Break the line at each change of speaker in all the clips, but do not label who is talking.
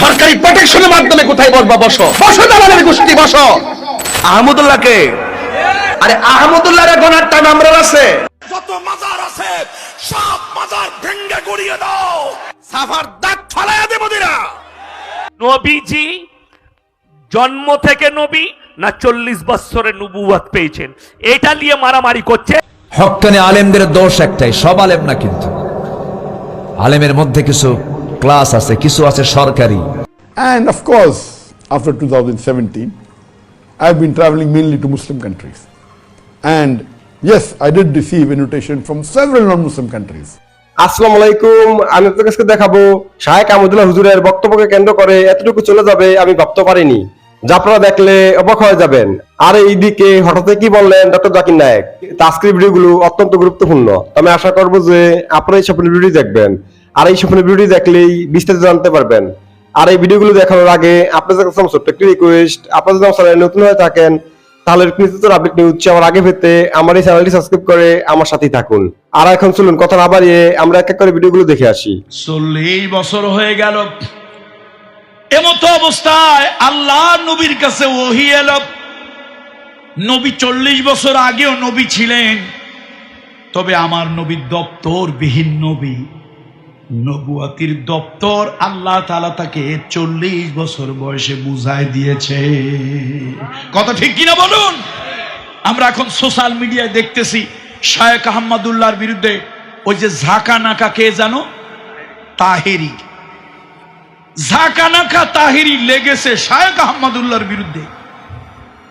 সরকারি প্রোটেকশনের মাধ্যমে কোথায় বসবা? বসো। বসো দালালের গোষ্ঠী বসো। আহমদুল্লাহকে। আরে আহমদুল্লাহর গনার টান আমরা আছে।
যত মাজার আছে সব মাজার ভেঙ্গে গড়িয়ে দাও। সাফার দাঁত ফালাইয়া দেব দিরা
নবীজি জন্ম থেকে নবী না চল্লিশ বৎসরের নবুয়াত পেয়েছেন? এটা নিয়ে মারামারি করছে।
হক্কানি আলেমদের দোষ একটাই সব আলেম না কিন্তু। আলেমের মধ্যে কিছু ক্লাস আছে কিছু আছে সরকারি।
And of course, after 2017, I've been traveling mainly to Muslim countries. And yes, I did receive invitation from several non-Muslim countries.
আসসালামু আলাইকুম আমি আপনাদের কাছে দেখাবো শাহেক আহমদুল্লাহ হুজুরের বক্তব্যকে কেন্দ্র করে এতটুকু চলে যাবে আমি ভাবতে পারিনি। যা আপনারা দেখলে অবাক হয়ে যাবেন। আর এইদিকে হঠাৎ কি বললেন ডক্টর জাকির নায়ক? তাস্ক্রিপ ভিডিওগুলো অত্যন্ত গুরুত্বপূর্ণ। আমি আশা করব যে আপনারা এই স্বপ্নের ভিডিও দেখবেন। আর এই স্বপ্নের ভিডিও দেখলেই বিস্তারিত জানতে পারবেন। আর এই ভিডিওগুলো দেখানোর আগে আপনাদের কাছে আমার ছোট্ট একটি রিকোয়েস্ট আপনারা যদি আমার চ্যানেলে নতুন হয়ে থাকেন, তাহলে নিত্য আপডেট নিউজ আমার আগে পেতে আমার এই চ্যানেলটি সাবস্ক্রাইব করে আমার সাথেই থাকুন। আর এখন চলুন, কথা না বাড়িয়ে আমরা এক এক করে ভিডিওগুলো দেখে আসি।
চল্লিশ বছর হয়ে গেল। এমতো অবস্থায় আল্লাহ নবীর কাছে ওহি এলো। নবী চল্লিশ বছর আগেও নবী ছিলেন। তবে আমার নবীর দপ্তর বিহীন নবী। নবুয়াতির দপ্তর আল্লাহ তালা তাকে চল্লিশ বছর বয়সে বুঝায় দিয়েছে। কথা ঠিক কিনা বলুন? আমরা এখন সোশ্যাল মিডিয়ায় দেখতেছি শায়েক আহমদুল্লাহর বিরুদ্ধে ওই যে ঝাঁকা নাকা কে জানো? তাহেরি। ঝাঁকানাকা তাহিরি লেগেছে শায়েক আহমদুল্লাহর বিরুদ্ধে।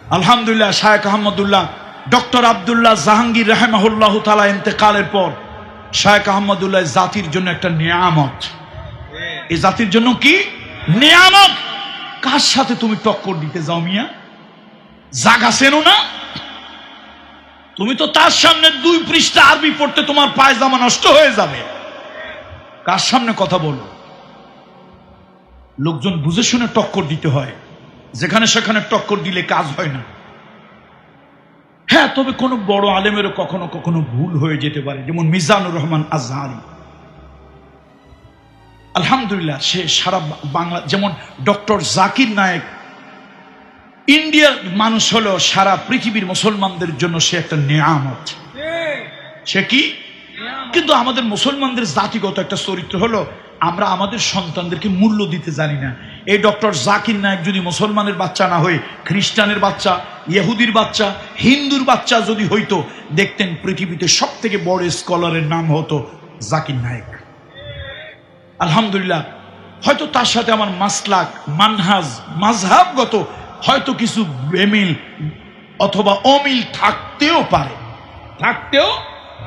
আলহামদুলিল্লাহ শায়েক আহমদুল্লাহ, ডক্টর আবদুল্লাহ জাহাঙ্গীর রাহেমাহুল্লাহ তালা ইন্তেকালের পর শায়েক আহমদুল্লাহ জাতির জন্য একটা নিয়ামত। এই জাতির জন্য কি? নিয়ামত। কার সাথে তুমি টক্কর দিতে যাও মিয়া? জাগা চেনো না? তুমি তো তার সামনে দুই পৃষ্ঠা আরবি পড়তে তোমার পায়জামা নষ্ট হয়ে যাবে। কার সামনে কথা বলো? লোকজন বুঝে শুনে টক্কর দিতে হয়। যেখানে সেখানে টক্কর দিলে কাজ হয় না। হ্যাঁ তবে কোনো বড় আলেমেরও কখনো কখনো ভুল হয়ে যেতে পারে, যেমন মিজানুর রহমান আজহারি। আলহামদুলিল্লাহ, সে সারা বাংলা, যেমন ডক্টর জাকির নায়েক, ইন্ডিয়ার মানুষ হলো সারা পৃথিবীর মুসলমানদের জন্য সে একটা নিয়ামত। সে কি? কিন্তু আমাদের মুসলমানদের জাতিগত একটা চরিত্র হলো, আমরা আমাদের সন্তানদেরকে মূল্য দিতে জানি না। এই ডক্টর জাকির নায়ক যদি মুসলমানের বাচ্চা না হয়ে খ্রিস্টানের বাচ্চা ইহুদির বাচ্চা, হিন্দুর বাচ্চা যদি হইতো, দেখতেন পৃথিবীতে সব থেকে বড় স্কলারের নাম হতো জাকির নায়ক। আলহামদুলিল্লাহ, হয়তো তার সাথে আমার মাসলাক, মানহাজ মাঝহাবগত হয়তো কিছু বেমিল অথবা অমিল থাকতেও পারে। থাকতেও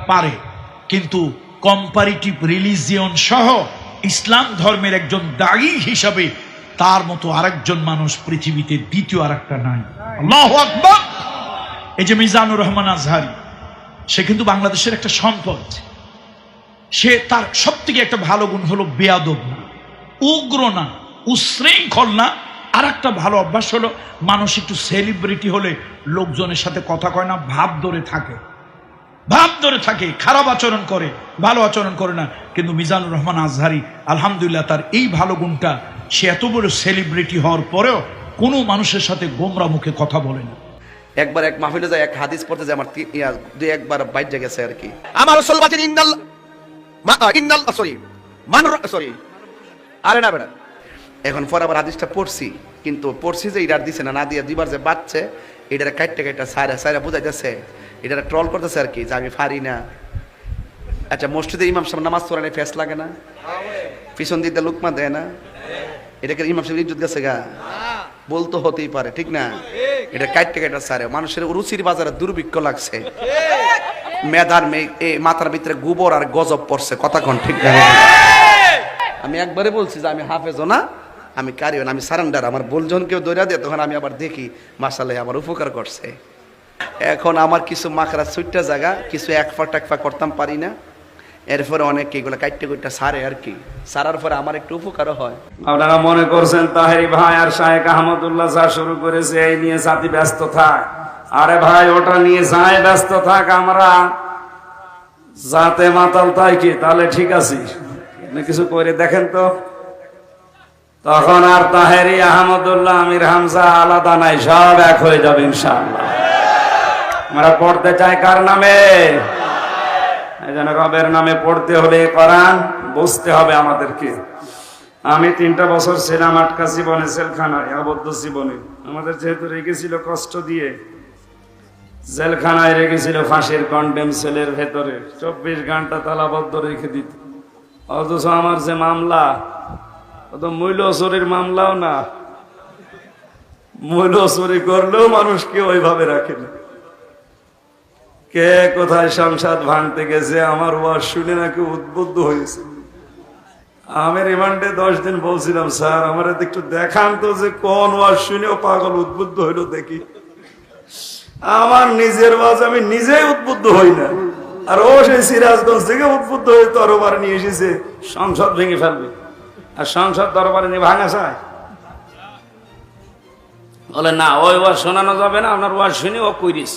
পারে। কিন্তু কম্পারিটিভ রিলিজিয়ন সহ ইসলাম ধর্মের একজন দায়ী হিসাবে তার মতো আরেকজন মানুষ পৃথিবীতে দ্বিতীয় আরেকটা নাই। আল্লাহু আকবার! এই যে মিজানুর রহমান আজহারি, সে কিন্তু বাংলাদেশের একটা সম্পদ। সে তার সব থেকে একটা ভালো গুণ হলো বেয়াদব না, উগ্র না, উশৃঙ্খল না। আর একটা ভালো অভ্যাস হলো মানুষ একটু সেলিব্রিটি হলে লোকজনের সাথে কথা কয় না, ভাব ধরে থাকে। ভাব ধরে থাকে, খারাপ আচরণ করে, ভালো আচরণ করে না। কিন্তু মিজানুর রহমান আজহারি, আলহামদুলিল্লাহ তার এই ভালো গুণটা সে এত বড় সেলিব্রিটি হওয়ার পরেও কোনো মানুষের সাথে গোমরা মুখে কথা বলে না।
একবার এক মাহফিলে যায় এক হাদিস পড়তে যায় আমার ইয়া, দুই একবার বাইর গেছে আর কি।
আমার রসুল বাচেন ইন্দাল মা- সরি মান সরি।
আরে না বেটা। এখন পর আবার হাদিসটা পড়ছি কিন্তু পড়ছি যে ইরার দিছে না না দিয়ে দুইবার যে বাচ্চে এটার কাইটটা কাইটটা সাইরা সাইরা বুঝাইতেছে এটার ট্রল করতেছে আর কি যে আমি পারি না। আচ্ছা মসজিদে ইমাম সাহেব নামাজ পড়ানে ফেস লাগে না? পিছন দিতে লুকমা দেয় না। এটাকে ইমাম সাহেব ইজ্জত গেছে গা? বলতো হতেই পারে, ঠিক না? এটা কাইটটা কাইটটা সারে। মানুষের রুচির বাজারে দুর্ভিক্ষ লাগছে। মেধার মাথার ভিতরে গোবর আর গজব পড়ছে। কথা কোন, ঠিক না? আমি একবারে বলছি যে আমি হাফেজও না, আমি কারিও না, আমি সারেন্ডার। আমার বলজন কেউ দৈরা দিয়ে, তখন আমি আবার দেখি মাসালে আমার উপকার করছে। এখন আমার কিছু মাকড়া সুইটটা জায়গা কিছু এক ফা টেকফা করতাম পারি না। এরপরে অনেক এগুলো কাইটে কুইটটা সারে আর কি। সারার পরে আমার একটু উপকারও হয়।
আপনারা মনে করছেন তাহেরি ভাই আর শাহেক আহমদুল্লাহ যা শুরু করেছে, এই নিয়ে জাতি ব্যস্ত থাক। আরে ভাই, ওটা নিয়ে যাই ব্যস্ত থাক আমরা। যাতে মাতাল তাই কি? তাহলে ঠিক আছে। কিছু করে দেখেন তো। তখন আর তাহেরি আহমদুল্লাহ, আমির হামজা আলাদা নাই, সব এক হয়ে যাবে ইনশাআল্লাহ। আমরা পড়তে চাই কার নামে? এই জন্য রবের নামে পড়তে হলে কোরআন বুঝতে হবে আমাদেরকে। আমি তিনটা বছর ছিলাম আটকা জীবনে, জেলখানায়, আবদ্ধ জীবনে। আমাদের যেহেতু রেখেছিল কষ্ট দিয়ে, জেলখানায় রেখেছিল ফাঁসির কন্ডেম সেলের ভেতরে। চব্বিশ ঘণ্টা তালাবদ্ধ রেখে দিত। অথচ আমার যে মামলা ও তো মূল্য চুরির মামলাও না। মূল্য চুরি করলেও মানুষকে ওইভাবে রাখে না। কে কোথায় সংসদ ভাঙতে গেছে? আমার ওয়াজ শুনে নাকি উদ্বুদ্ধ হয়েছে। আমি রিমান্ডে দশ দিন বলছিলাম, স্যার, আমার একটু দেখান তো যে কোন ওয়াজ শুনেও পাগল উদ্বুদ্ধ হইল দেখি। আমার নিজের ওয়াজ আমি নিজেই উদ্বুদ্ধ হই না। আর ও সেই সিরাজগঞ্জ থেকে উদ্বুদ্ধ হয়ে তরবার নিয়ে এসেছে। সংসদ ভেঙে ফেলবে। আর সংসদ দরবারে নিয়ে ভাঙা চায় বলে, না, ওই ওয়াজ শোনানো যাবে না, আপনার ওয়াজ শুনে ও কইরিস।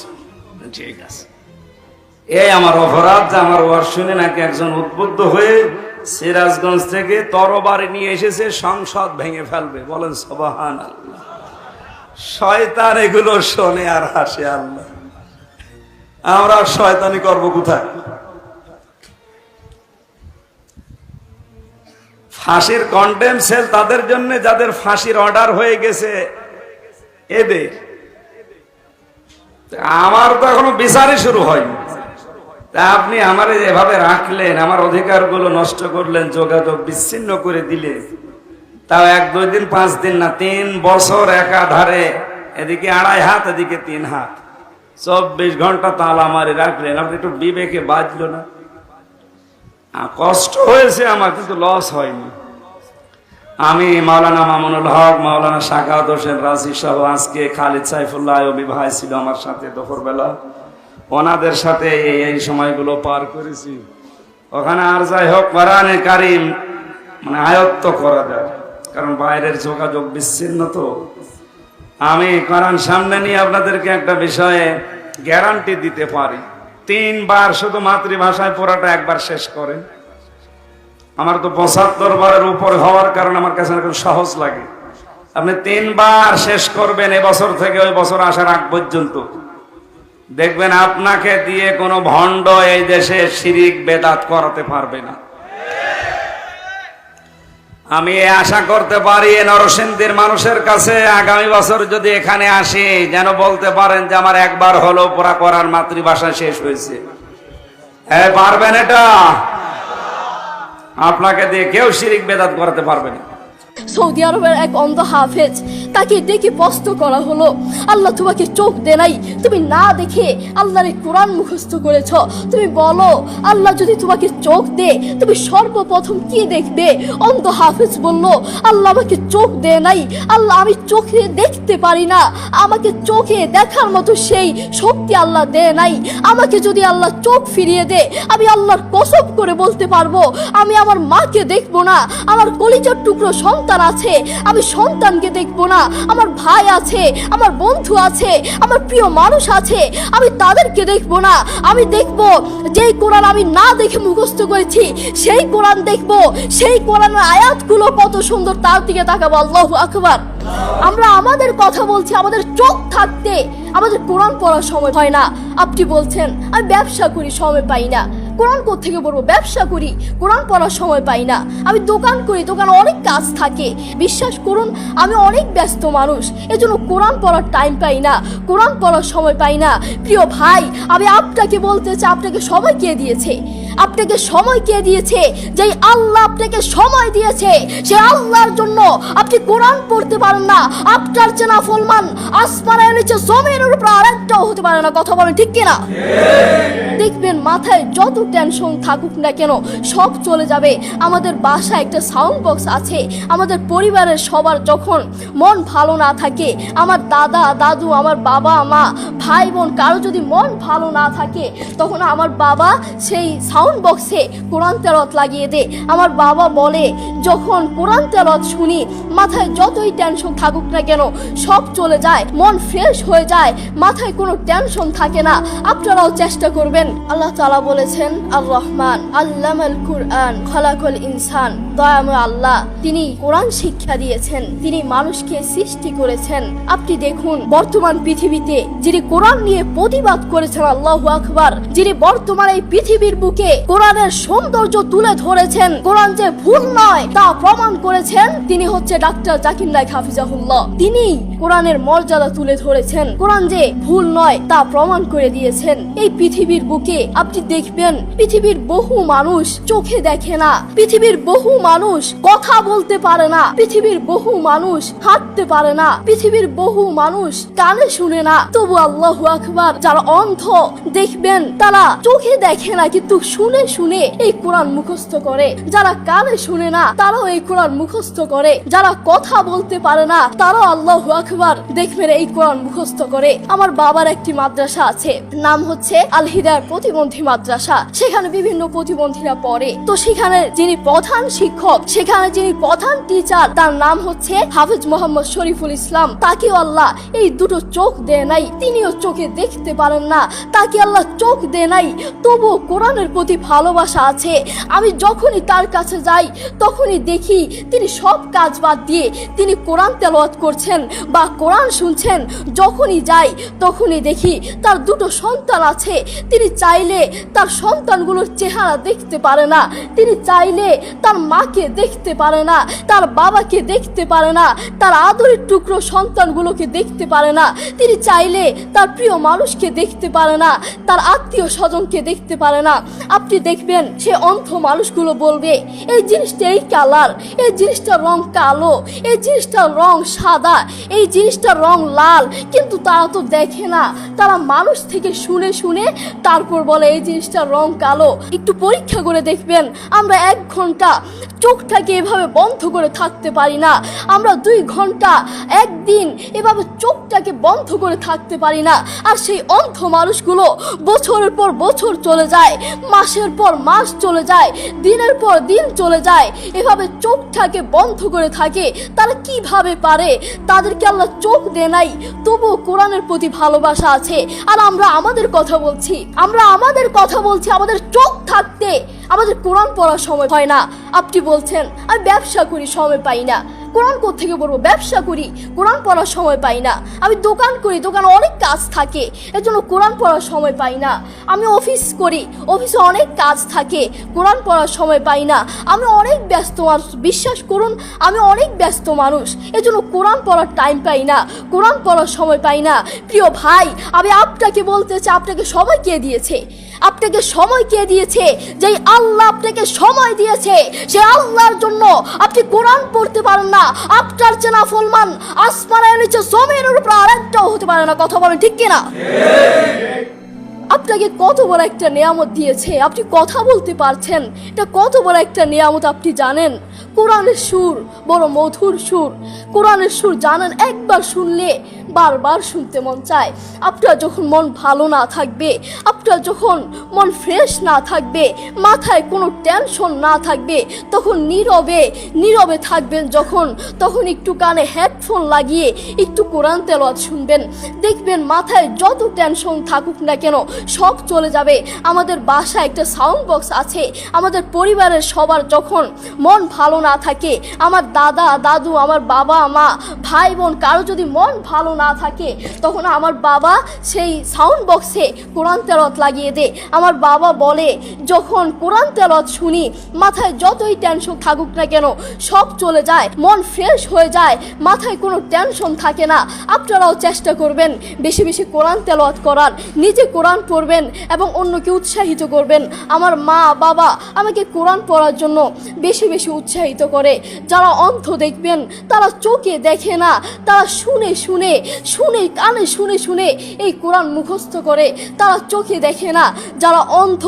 ঠিক আছে। এই আমার অপরাধ যে আমার ওয়াজ শুনে নাকি একজন উদ্বুদ্ধ হয়ে সিরাজগঞ্জ থেকে তরবারি নিয়ে এসেছে, সংসদ ভেঙে ফেলবে। বলেন সবাহান আল্লাহ শয়তান এগুলো শোনে আর হাসে আল্লাহ। আমরা শয়তানি করব কোথায়? ফাঁসির কন্টেম সেল তাদের জন্য যাদের ফাঁসির অর্ডার হয়ে গেছে, এদের। আমার তো এখনও বিচারই শুরু হয়নি। তা আপনি আমার এভাবে রাখলেন, আমার অধিকারগুলো নষ্ট করলেন, যোগাযোগ বিচ্ছিন্ন করে দিলে তাও এক, দুই দিন, পাঁচ দিন না, তিন বছর একাধারে, এদিকে আড়াই হাত, এদিকে তিন হাত। চব্বিশ ঘণ্টা তালা মারি রাখলেন, আপনি একটু বিবেকে বাজলো না। কষ্ট হয়েছে আমার, কিন্তু লস হয়নি। আমি মাওলানা মামুনুল হক, মাওলানা শাকাত হোসেন রাজি সহ আজকে খালিদ সাইফুল্লাহ ভাই ছিল আমার সাথে দুপুরবেলা। ওনাদের সাথে এই সময়গুলো পার করেছি। ওখানে আর যাই হোক, কোরআনে কারিম মানে আয়ত্ত করা যায়। কারণ বাইরের যোগাযোগ বিচ্ছিন্ন তো। আমি কোরআন সামনে নিয়ে আপনাদেরকে একটা বিষয়ে গ্যারান্টি দিতে পারি। তিনবার শুধু মাতৃভাষায় পড়াটা একবার শেষ করেন। আমার তো পঁচাত্তর বারের উপর হওয়ার কারণে আমার কাছে এখন সহজ লাগে। আপনি তিনবার শেষ করবেন, এবছর থেকে ওই বছর আসার আগ পর্যন্ত। দেখবেন আপনাকে দিয়ে কোনো ভণ্ড এই দেশে শিরিক বেদাত করাতে পারবে না। আমি আশা করতে পারি নরসিংদীর মানুষের কাছে আগামী বছর যদি এখানে আসি, যেন বলতে পারেন যে আমার একবার হলো পুরা করার মাতৃভাষা শেষ হয়েছে। হ্যাঁ পারবেন এটা? আপনাকে দিয়ে কেউ শিরিক বেদাত করাতে পারবে না।
সৌদি আরবের এক অন্ধ হাফেজ। তাকে ডেকে প্রশ্ন করা হলো, আল্লাহ তোমাকে চোখ দে নাই, তুমি না দেখে আল্লাহর কোরআন মুখস্থ করেছ। তুমি বলো, আল্লাহ যদি তোমাকে চোখ দে, তুমি সর্বপ্রথম কি দেখবে? অন্ধ হাফেজ বলল, আল্লাহ আমাকে চোখ দে নাই, আল্লাহ আমি চোখে দেখতে পারি না। আমাকে চোখে দেখার মতো সেই শক্তি আল্লাহ দে নাই। আমাকে যদি আল্লাহ চোখ ফিরিয়ে দে, আমি আল্লাহর কসব করে বলতে পারব। আমি আমার মাকে দেখব না, আমার কলিজার টুকরো সন্তান আছে, আমি সন্তানকে দেখব না। আমার ভাই আছে, আমার বন্ধু আছে, আমার প্রিয় মানুষ আছে, আমি তাদেরকে দেখব না। আমি দেখব, যেই কোরআন আমি না দেখে মুখস্থ করেছি, সেই কোরআন দেখব, সেই কোরআনের আয়াতগুলো কত সুন্দর তার দিকে তাকাবো। আল্লাহ আকবার। আমরা আমাদের কথা বলছি, আমাদের চোখ থাকতে আমাদের কোরআন পড়ার সময় হয় না। আপনি বলছেন, আমি ব্যবসা করি, সময় পাই না। কোরআন থেকে পড়ব? ব্যবসা করি। কোরআন পড়ার সময় পাই না। আমি দোকান করি দোকানে অনেক কাজ থাকে। বিশ্বাস করুন আমি অনেক ব্যস্ত মানুষ। এজন্য কোরআন পড়ার টাইম পাই না। কোরআন পড়ার সময় পাই না। প্রিয় ভাই আমি আপনাকে বলতে চাই আপনাকে সময় কে দিয়েছে? আপনাকে সময় কে দিয়েছে? যেই আল্লাহ আপনাকে সময় দিয়েছে সে আল্লাহর জন্য আপনি কোরআন পড়তে পারেন না। আপনার চেনা ফলমান আসমানের নিচে জমিনের উপর আরেকটাও হতে পারে না। কথা বলেন ঠিক কিনা? দেখবেন মাথায় যত টেনশন থাকুক না কেন, সব চলে যাবে। আমাদের বাসায় একটা সাউন্ড বক্স আছে। আমাদের পরিবারের সবার যখন মন ভালো না থাকে, আমার দাদা, দাদু, আমার বাবা, মা, ভাই, বোন, কারও যদি মন ভালো না থাকে, তখন আমার বাবা সেই সাউন্ড বক্সে কোরআন তেলত লাগিয়ে দে আমার বাবা বলে, যখন কোরআন তেলত শুনি, মাথায় যতই টেনশন থাকুক না কেন, সব চলে যায়, মন ফ্রেশ হয়ে যায়, মাথায় কোনো টেনশন থাকে না। আপনারাও চেষ্টা করবেন। আল্লাহ তালা বলেছেন আর রহমান আল্লামাল কুরআন খলাকল ইনসান, দয়াময় আল্লাহ। তিনি কোরআন শিক্ষা দিয়েছেন, তিনি মানুষকে সৃষ্টি করেছেন। আপনি দেখুন, বর্তমান পৃথিবীতে যিনি কোরআন নিয়ে প্রতিবাদ করেছেন, আল্লাহ আকবার, যিনি বর্তমান এই পৃথিবীর বুকে কোরআনের সৌন্দর্য তুলে ধরেছেন, কোরআন যে ভুল নয় তা প্রমাণ করেছেন, তিনি হচ্ছে ডাক্তার জাকির নাইক হাফিজাহুল্লাহ। তিনি কোরআনের মর্যাদা তুলে ধরেছেন, কোরআন যে ভুল নয় তা প্রমাণ করে দিয়েছেন। এই পৃথিবীর বুকে আপনি দেখবেন পৃথিবীর বহু মানুষ চোখে দেখে না। পৃথিবীর বহু মানুষ কথা বলতে পারে না। পৃথিবীর বহু মানুষ হাঁটতে পারে না। পৃথিবীর বহু মানুষ কানে শুনে না। তবু আল্লাহ আকবার যারা অন্ধ দেখবেন, তারা চোখে দেখে না, কিন্তু শুনে শুনে এই কোরআন মুখস্থ করে। যারা কানে শুনে না, তারাও এই কোরআন মুখস্থ করে। যারা কথা বলতে পারে না, তারাও আল্লাহ আকবার দেখবেন এই কোরআন মুখস্থ করে। আমার বাবার একটি মাদ্রাসা আছে, নাম হচ্ছে আল হিদায়ার প্রতিবন্ধী মাদ্রাসা। সেখানে বিভিন্ন প্রতিবন্ধীরা পড়ে। তো সেখানে যিনি প্রধান শিক্ষক, সেখানে যিনি প্রধান টিচার তার নাম হচ্ছে হাফিজ মোহাম্মদ শরীফুল ইসলাম। তাকেও আল্লাহ এই দুটো চোখ দেয় নাই, তিনিও চোখে দেখতে পারেন না। তাকে আল্লাহ চোখ দেয় নাই, তবুও কোরআনের প্রতি ভালোবাসা আছে। আমি যখনই তার কাছে যাই, তখনই দেখি তিনি সব কাজ বাদ দিয়ে তিনি কোরআন তেলাওয়াত করছেন বা কোরআন শুনছেন। যখনই যাই, তখনই দেখি তার দুটো সন্তান আছে। তিনি চাইলে তার সন্তানগুলোর চেহারা দেখতে পারে না। তিনি চাইলে তার মাকে দেখতে পারে না, তার বাবাকে দেখতে পারে না, তার আদরের টুকরো সন্তানগুলোকে দেখতে পারে না। তিনি চাইলে তার প্রিয় মানুষকে দেখতে পারে না, তার আত্মীয় স্বজনকে দেখতে পারে না। আপনি দেখবেন সে অন্ধ মানুষগুলো বলবে, এই জিনিসটা এই কালার, এই জিনিসটার রং কালো, এই জিনিসটার রং সাদা, এই জিনিসটার রং লাল। কিন্তু তারা তো দেখে না। তারা মানুষ থেকে শুনে শুনে তারপর বলে, এই জিনিসটার রং কালো। একটু পরীক্ষা করে দেখবেন, আমরা এক ঘণ্টা চোখটাকে এভাবে বন্ধ করে থাকতে পারি না। আমরা দুই ঘণ্টা একদিন এভাবে চোখটাকে বন্ধ করে থাকতে পারি না। আর সেই অন্ধ মানুষগুলো বছরের পর বছর চলে যায়, মাসের পর মাস চলে যায়, দিনের পর দিন চলে যায়, এভাবে চোখটাকে বন্ধ করে থাকে। তারা কীভাবে পারে? তাদেরকে আল্লাহ চোখ দেয় নাই, তবুও কোরআনের প্রতি ভালোবাসা আছে। আর আমরা আমাদের কথা বলছি, আমরা আমাদের কথা বলছি আমাদের চোখ থাকতে আমাদের কোরআন পড়ার সময় হয় না। আপনি বলছেন, আমি ব্যবসা করি, সময় পাই না। কোরআন থেকে পড়ব ব্যবসা করি, কোরআন পড়ার সময় পাই না। আমি দোকান করি, দোকানে অনেক কাজ থাকে, এর জন্য কোরআন পড়ার সময় পাই না। আমি অফিস করি, অফিসে অনেক কাজ থাকে, কোরআন পড়ার সময় পাই না। আমি অনেক ব্যস্ত মানুষ, বিশ্বাস করুন, আমি অনেক ব্যস্ত মানুষ, এর জন্য কোরআন পড়ার টাইম পাই না, কোরআন পড়ার সময় পাই না। প্রিয় ভাই, আমি আপনাকে বলতে চাই, আপনাকে সবাই কে দিয়েছে? আপনাকে সময় কে দিয়েছে? যেই আল্লাহ আপনাকে সময় দিয়েছে, সে আল্লাহর জন্য আপনি কোরআন পড়তে পারেন না। আপনার চেনা ফলমান আসমানের নিচে জমিনের উপর আরেকটাও হতে পারে না। কথা বলেন ঠিক কিনা? আপনাকে কত বড় একটা নিয়ামত দিয়েছে, আপনি কথা বলতে পারছেন। এটা কত বড় একটা নিয়ামত আপনি জানেন? কোরআনের সুর বড় মধুর সুর। কোরআনের সুর জানেন, একবার শুনলে বারবার শুনতে মন চায়। আপনার যখন মন ভালো না থাকবে, আপনার যখন মন ফ্রেশ না থাকবে, মাথায় কোনো টেনশন না থাকবে, তখন নীরবে নীরবে থাকবেন যখন, তখন একটু কানে হেডফোন লাগিয়ে একটু কোরআন তেলাওয়াত শুনবেন। দেখবেন মাথায় যত টেনশন থাকুক না কেন সব চলে যাবে। আমাদের বাসায় একটা সাউন্ড বক্স আছে। আমাদের পরিবারের সবার যখন মন ভালো না থাকে, আমার দাদা, দাদু, আমার বাবা, মা, ভাই, বোন, কারও যদি মন ভালো না থাকে, তখন আমার বাবা সেই সাউন্ড বক্সে কোরআন তেলত লাগিয়ে দেয়। আমার বাবা বলে, যখন কোরআন তেলত শুনি, মাথায় যতই টেনশন থাকুক না কেন, সব চলে যায়, মন ফ্রেশ হয়ে যায়, মাথায় কোনো টেনশন থাকে না। আপনারাও চেষ্টা করবেন বেশি বেশি কোরআন তেলাওয়াত করার। নিজে কোরআন পড়বেন এবং অন্যকে উৎসাহিত করবেন। আমার মা, বাবা আমাকে কোরআন পড়ার জন্য বেশি বেশি উৎসাহিত করে। যারা অন্ধ দেখবেন, তারা চোখে দেখে না। তারা শুনে শুনে শুনে, কানে শুনে শুনে এই কোরআন মুখস্থ করে। তারা চোখে দেখে না। যারা অন্ধ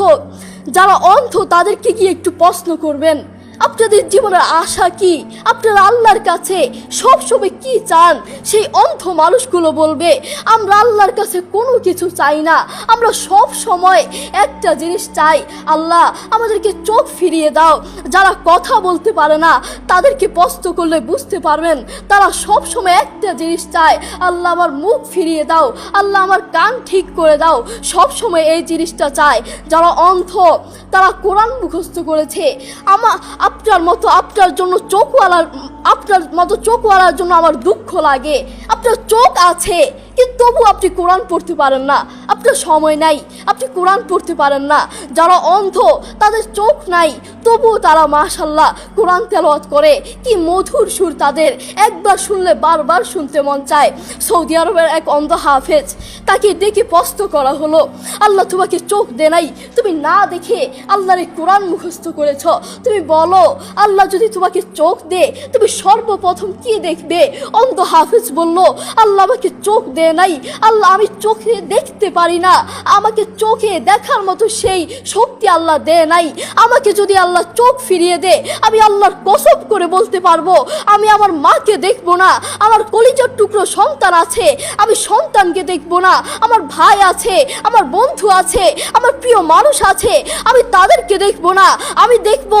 যারা অন্ধ তাদেরকে গিয়ে একটু প্রশ্ন করবেন। আপনাদের জীবনের আশা কি? আপনারা আল্লাহর কাছে সব সময় কি চান? সেই অন্ধ মানুষগুলো বলবে, আমরা আল্লাহর কাছে কোনো কিছু চাই না। আমরা সব সময় একটা জিনিস চাই। আল্লাহ, আমাদেরকে চোখ ফিরিয়ে দাও। যারা কথা বলতে পারে না, তাদেরকে প্রশ্ন করলে বুঝতে পারবেন, তারা সব সময় একটা জিনিস চায়। আল্লাহ, আমার মুখ ফিরিয়ে দাও। আল্লাহ, আমার কান ঠিক করে দাও। সব সময় এই জিনিসটা চায়। যারা অন্ধ, তারা কোরআন মুখস্থ করেছে। আমা আপনার মতো আপনার জন্য চোখওয়ালার আপনার মতো চোখ চোখওয়ালার জন্য আমার দুঃখ লাগে। আপনার চোখ আছে, কিন্তু তবু আপনি কোরআন পড়তে পারেন না। আপনার সময় নাই, আপনি কোরআন পড়তে পারেন না। যারা অন্ধ, তাদের চোখ নাই, তবুও তারা মাশাল্লাহ কোরআন তেলাওয়াত করে। কি মধুর সুর তাদের, একবার শুনলে বারবার শুনতে মন চায়। সৌদি আরবের এক অন্ধ হাফেজ, তাকে ডেকে প্রশ্ন করা হলো, আল্লাহ তোমাকে চোখ দে নাই, তুমি না দেখে আল্লাহর কোরআন মুখস্থ করেছ। তুমি বলো, আল্লাহ যদি তোমাকে চোখ দে, তুমি সর্বপ্রথম কি দেখবে? অন্ধ হাফেজ বলল, আল্লাহ আমাকে চোখ দেয় নাই। আল্লাহ, আমি চোখে দেখতে পারি না। আমাকে চোখে দেখার মতো সেই শক্তি আল্লাহ দেয় নাই। আমাকে যদি আল্লাহ চোখ ফিরিয়ে দে আমি আল্লাহর কসব করে বলতে পারব, আমি আমার মাকে দেখব না। আমার কলিজার টুকরো সন্তান আছে, আমি সন্তানকে দেখব না। আমার ভাই আছে, আমার বন্ধু আছে, আমার প্রিয় মানুষ আছে, আমি তাদেরকে দেখব না। আমি দেখব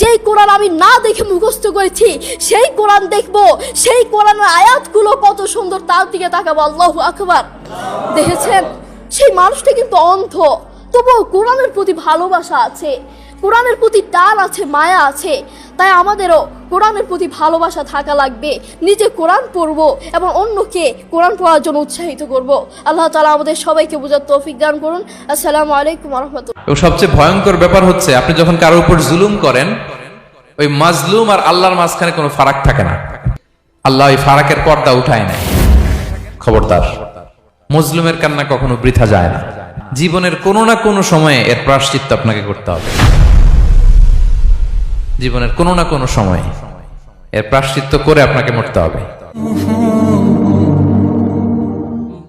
যেই কোরআন আমি না দেখে মুখস্থ করেছি সেই কোরআন দেখব, সেই কোরআনের আয়াতগুলো কত সুন্দর তার দিকে তাকাবো, আল্লাহ আকবার। দেখেছেন? সেই মানুষটা কিন্তু অন্ধ। তবুও কোরআনের প্রতি ভালোবাসা আছে, কোরআনের প্রতি টান আছে, মায়া আছে। তাই আমাদেরও কোরআনের প্রতি ভালোবাসা থাকা লাগবে। নিজে কোরআন পড়ব এবং অন্যকে কোরআন পড়ার জন্য উৎসাহিত করব। আল্লাহ তালা আমাদের সবাইকে বোঝার তৌফিক দান করুন। আসসালামু আলাইকুম রহমতুল্লাহ।
সবচেয়ে ভয়ঙ্কর ব্যাপার হচ্ছে, আপনি যখন কারোর উপর জুলুম করেন ওই মাজলুম আর আল্লাহর মাঝখানে কোনো ফারাক থাকে না। আল্লাহ ওই ফারাকের পর্দা উঠায় না খবরদার, মজলুমের কান্না কখনো বৃথা যায় না। জীবনের কোনো না কোনো সময়ে এর প্রাশ্চিত্য আপনাকে করতে হবে। জীবনের কোনো না কোনো সময়ে এর প্রাশ্চিত্য করে আপনাকে মরতে হবে।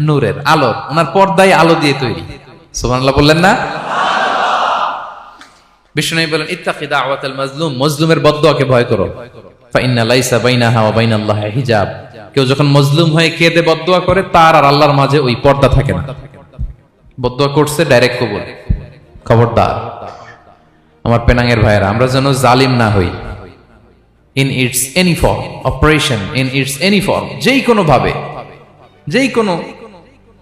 নূরের আলোর, ওনার পর্দাই আলো দিয়ে তৈরি। সুবহানাল্লাহ বললেন না? বিষ্ণু বলেন মাজলুম মজলুমের ভয় করো। মজলুম হয়ে করছে ডাইরেক্ট আমার পেনাঙ্গের ভাইয়েরা, আমরা যেন জালিম না হই। In its any form, operation in its any form, যেই কোনো ভাবে, যেই কোনো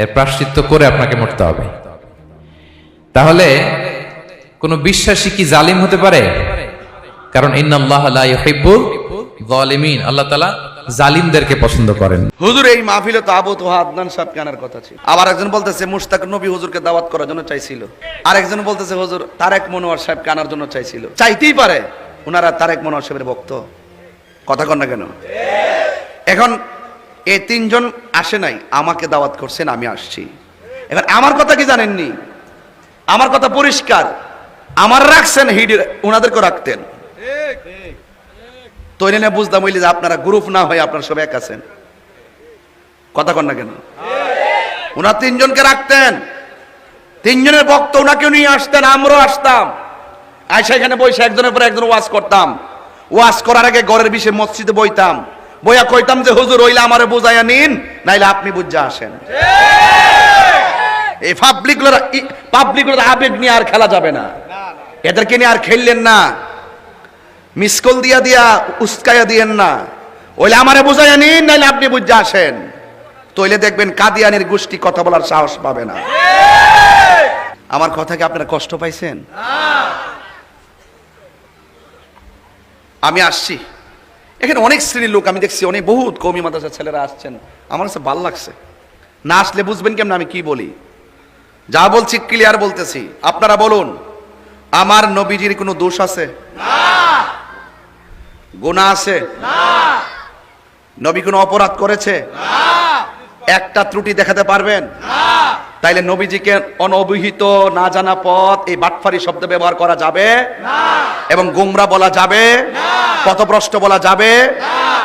এর প্রাশ্চিত্য করে আপনাকে মরতে হবে। তাহলে কোন বিশ্বাসী কি জালিম হতে পারে? কারণ ইন্নাল্লাহ লা ইউহিব্বুল যালিমিন। আল্লাহ তাআলা জালিমদেরকে পছন্দ করেন।
হুজুর এই মাহফিলে তো আবু তোহা আদনান সাহেব আনার কথা ছিল। আবার একজন বলতেছে মুশতাক নবী হুজুরকে দাওয়াত করার জন্য চাইছিল। আরেকজন বলতেছে হুজুর তারেক মনোয়ার সাহেব আনার জন্য চাইছিল। চাইতেই পারে ওনারা তারেক মনোয়ার সাহেবের ভক্ত। কথা কন না কেন? এখন এই তিনজন আসে নাই, আমাকে দাওয়াত করছেন, আমি আসছি। এবার আমার কথা কি জানেননি? আমার কথা পরিষ্কার। আমার রাখছেন, হিড ওনাদেরকে রাখতেন। তো এনে বুঝতাম যে আপনারা গ্রুপ না হয়ে আপনারা সব এক আছেন। কথা কন না কেন? ওনার তিনজনকে রাখতেন। তিনজনের বক্ত ওনাকে নিয়ে আসতেন, আমরাও আসতাম। আইসা এখানে বসে একজনের পর একজন ওয়াজ করতাম। ওয়াজ করার আগে ঘরের বিষয়ে মসজিদে বইতাম। বইয়া কইতাম যে হুজুর হইলে আমারে বুঝাইয়া নিন নাইলে আপনি বুঝা আসেন। এই পাবলিক পাবলিক আবেগ নিয়ে আর খেলা যাবে না। এদেরকে নিয়ে আর খেললেন না। মিস কল দিয়া দিয়া উস্কাইয়া দিয়েন না। ওইলে আমারে বুঝাইয়া নিন নাইলে আপনি বুঝা আসেন। তইলে দেখবেন কাদিয়ানের গোষ্ঠী কথা বলার সাহস পাবে না। আমার কথা কি আপনারা কষ্ট পাইছেন? আমি আসছি। এখানে অনেক শ্রেণির লোক, আমি দেখছি অনেক, বহুত কমি মাদ্রাসার ছেলেরা আসছেন। আমার কাছে ভালো লাগছে। না আসলে বুঝবেন কেমন, আমি কি বলি? যা বলছি ক্লিয়ার বলতেছি। আপনারা বলুন, আমার নবীজির কোনো দোষ আছে? গুণা আছে? নবী কোনো অপরাধ করেছে? একটা ত্রুটি দেখাতে পারবেন? তাইলে নবীজিকে অনভিহিত না জানা পথ এই বাটফারি শব্দ ব্যবহার করা যাবে? এবং গুমরা বলা যাবে? পথভ্রষ্ট বলা যাবে?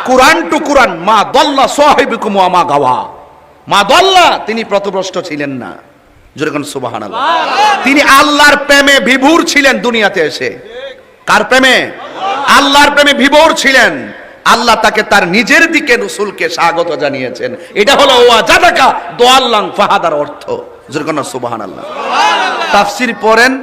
কোরআন টু কোরআন মা দল্লা সোহাইবিকুম মা গাওয়া। মা দল্লা তিনি পথভ্রষ্ট ছিলেন না। যেরকম সুবাহান তিনি আল্লাহর প্রেমে বিভোর ছিলেন দুনিয়াতে এসে। কার প্রেমে? আল্লাহর প্রেমে বিভোর ছিলেন। আল্লাহ তাকে তার নিজের দিকে রসুলকে স্বাগত জানিয়েছেন। এটা হলো ওয়া জাদাকা দোয়াল্লাং ফাহাদার অর্থ। যেরকম সুবাহান আল্লাহ তাফসির পড়েন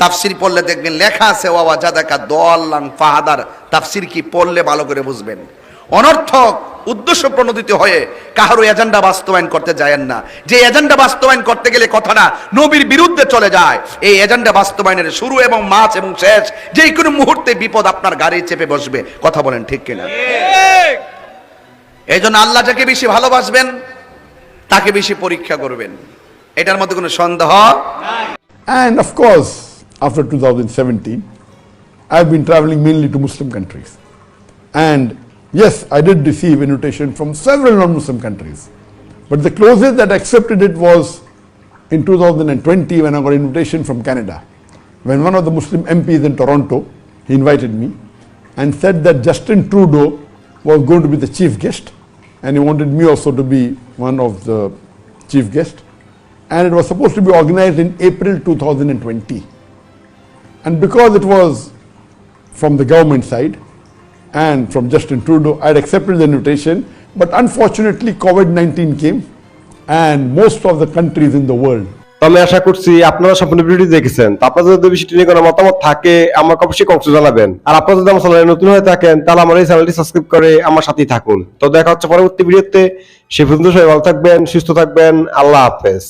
তাফসির পড়লে দেখবেন লেখা আছে ওয়া জাদাকা দোয়াল্লাং ফাহাদার। তাফসির কি পড়লে ভালো করে বুঝবেন। অনর্থক উদ্দেশ্য প্রণোদিত হয়ে কাহারও এজেন্ডা বাস্তবায়ন করতে যায়েন না। যে এজেন্ডা বাস্তবায়ন করতে গেলে কথাটা নবীর বিরুদ্ধে চলে যায়। এই এজেন্ডা বাস্তবায়নের শুরু এবং মাছ এবং শেষ যে কোনো মুহূর্তে বিপদ আপনার গাড়ি চেপে বসবে। কথা বলেন ঠিক কিনা? এই জন্য আল্লাহ যাকে বেশি ভালোবাসবেন তাকে বেশি পরীক্ষা করবেন। এটার মধ্যে কোনো সন্দেহ?
And of course, after 2017, I've been traveling mainly to Muslim countries. And yes, I did receive invitation from several non-Muslim countries. But the closest that accepted it was in 2020 when I got invitation from Canada. When one of the Muslim MPs in Toronto, he invited me and said that Justin Trudeau was going to be the chief guest and he wanted me also to be one of the chief guests and it was supposed to be organized in April 2020. And because it was from the government side and from Justin Trudeau, I had accepted the invitation, but unfortunately COVID 19 came and most of the countries in the world.
আমি আশা করছি আপনারা সম্পূর্ণ video দেখেছেন। আপনাদের যদি বিষয়টি নিয়ে কোনো মতামত থাকে আমাকে অবশ্যই কমেন্টে জানাবেন। আর আপনারা যদি আমার চ্যানেলে নতুন হয়ে থাকেন তাহলে আমার এই চ্যানেলটি সাবস্ক্রাইব করে আমার সাথেই থাকুন। তো দেখা হচ্ছে পরবর্তী ভিডিওতে। সে পর্যন্ত সবাই ভালো থাকবেন সুস্থ থাকবেন। আল্লাহ হাফেজ।